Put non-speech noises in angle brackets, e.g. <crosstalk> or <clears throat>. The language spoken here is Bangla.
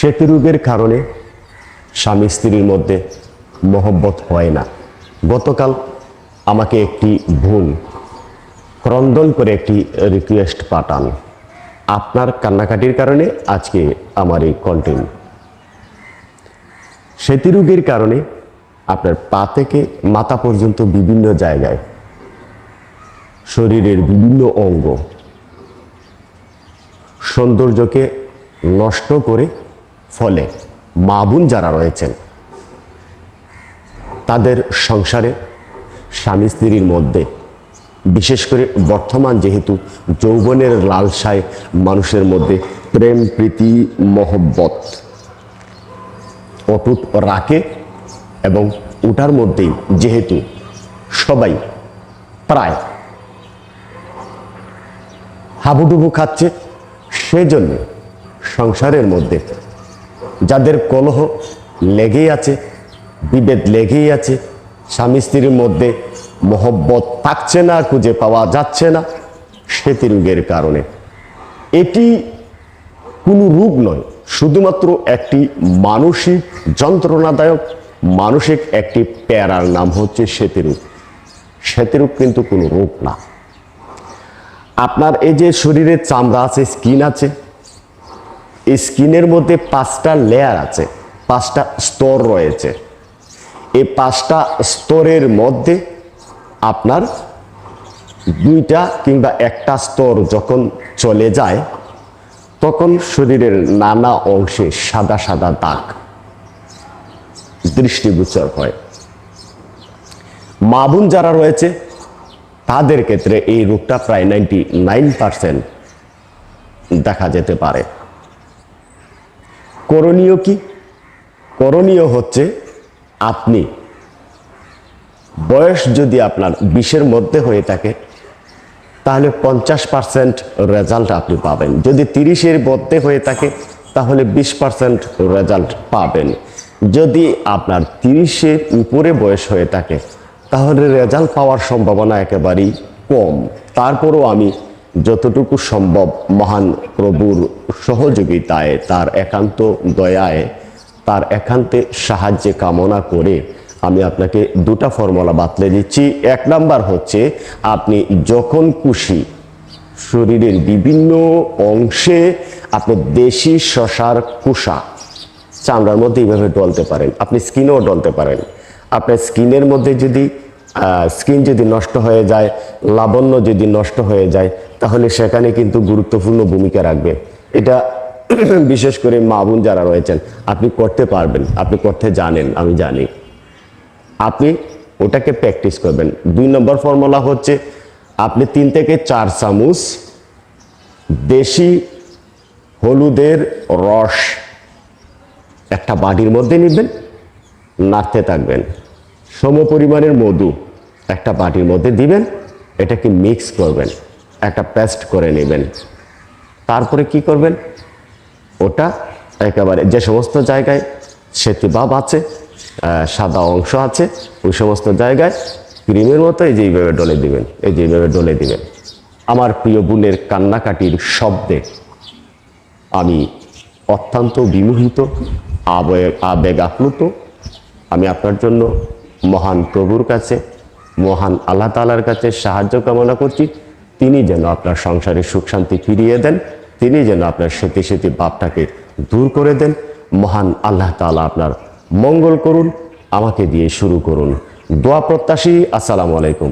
সেতুরোগের কারণে স্বামী স্ত্রীর মধ্যে মহব্বত হয় না। গতকাল আমাকে একটি বোন ক্রন্দন করে একটি রিকোয়েস্ট পাঠান। আপনার কান্নাকাটির কারণে আজকে আমার এই কন্টেন্ট সেতুরোগের কারণে আপনার পা থেকে মাথা পর্যন্ত বিভিন্ন জায়গায় শরীরের বিভিন্ন অঙ্গ সৌন্দর্যকে নষ্ট করে ফলে মা বোন যারা রয়েছেন, তাদের সংসারে স্বামী স্ত্রীর মধ্যে বিশেষ করে বর্তমান যেহেতু যৌবনের লালসায় মানুষের মধ্যে প্রেম, প্রীতি, মহব্বত অটুট রাখে এবং ওটার মধ্যেই যেহেতু সবাই প্রায় হাবুডুবু খাচ্ছে, সেজন্য সংসারের মধ্যে যাদের কলহ লেগেই আছে, বিভেদ লেগেই আছে, স্বামী স্ত্রীর মধ্যে মহব্বত থাকছে না, খুঁজে পাওয়া যাচ্ছে না সেতী রোগের কারণে। এটি কোনো রোগ নয়, শুধুমাত্র একটি মানসিক যন্ত্রণাদায়ক, মানসিক একটি প্যারার নাম হচ্ছে সেতী সেতিরোগ কিন্তু কোনো রোগ না। আপনার এই যে শরীরে চামড়া আছে, স্কিন আছে এই স্কিনের মধ্যে পাঁচটা লেয়ার আছে, পাঁচটা স্তর রয়েছে। এই পাঁচটা স্তরের মধ্যে আপনার দুইটা কিংবা একটা স্তর যখন চলে যায়, তখন শরীরের নানা অংশে সাদা সাদা দাগ, দৃষ্টিগোচর হয়। মাবুন যারা রয়েছে, তাদের ক্ষেত্রে এই রোগটা প্রায় নাইনটি নাইন পার্সেন্ট দেখা যেতে পারে। করণীয় কি? করণীয় হচ্ছে আপনি। বয়স যদি আপনার বিশের মধ্যে হয়ে থাকে, তাহলে পঞ্চাশ পার্সেন্ট রেজাল্ট আপনি পাবেন। যদি তিরিশের মধ্যে হয়ে থাকে, তাহলে বিশ পার্সেন্ট রেজাল্ট পাবেন। যদি আপনার তিরিশের উপরে বয়স হয়ে থাকে, তাহলে রেজাল্ট পাওয়ার সম্ভাবনা একেবারেই কম। তারপরও আমি যতটুকু সম্ভব মহান প্রভুর সহযোগিতায়, তার একান্ত দয়ায়, তার একান্তে সাহায্যে কামনা করে আমি আপনাকে দুটা ফর্মুলা বাতলে দিচ্ছি। এক নাম্বার হচ্ছে, আপনি যখন খুশি, শরীরের বিভিন্ন অংশে আপনি দেশি শশার কুষা চামড়ার মধ্যে এইভাবে ডলতে পারেন, আপনি স্কিনেও ডলতে পারেন। আপনার স্কিনের মধ্যে যদি স্কিন যদি নষ্ট হয়ে যায়, লাবণ্য যদি নষ্ট হয়ে যায়, তাহলে সেখানে কিন্তু গুরুত্বপূর্ণ ভূমিকা রাখবে। এটা <clears throat> বিশেষ করে মা বোন যারা রয়েছেন, আপনি করতে পারবেন, আপনি করতে জানেন, আমি জানি। আপনি ওটাকে প্র্যাকটিস করবেন। দুই নম্বর ফর্মুলা হচ্ছে, আপনি তিন থেকে চার চামচ দেশি হলুদের রস একটা বাটির মধ্যে নেবেন, নাড়তে থাকবেন। সম পরিমাণের মধু একটা বাটির মধ্যে দিবেন, এটাকে মিক্স করবেন, একটা পেস্ট করে নেবেন। তারপরে কি করবেন? ওটা একেবারে যে সমস্ত জায়গায় সেতুবাব আছে সাদা অংশ আছে, ওই সমস্ত জায়গায় ক্রিমের মতো এই যে এইভাবে ডলে দিবেন, এই যে এইভাবে ডলে দিবেন। আমার প্রিয় বোনের কান্নাকাটির শব্দে আমি অত্যন্ত বিমোহিত আবেগ আবেগ আপ্লুত আমি আপনার জন্য মহান প্রভুর কাছে, মহান আল্লাহ তালার কাছে সাহায্য কামনা করছি। তিনি যেন আপনার সংসারে সুখ শান্তি ফিরিয়ে দেন, তিনি যেন আপনার স্মৃতি স্মৃতি বাপটাকে দূর করে দেন। মহান আল্লাহ তালা আপনার মঙ্গল করুন, আমাকে দিয়ে শুরু করুন। দোয়া প্রত্যাশী, আসসালামু আলাইকুম।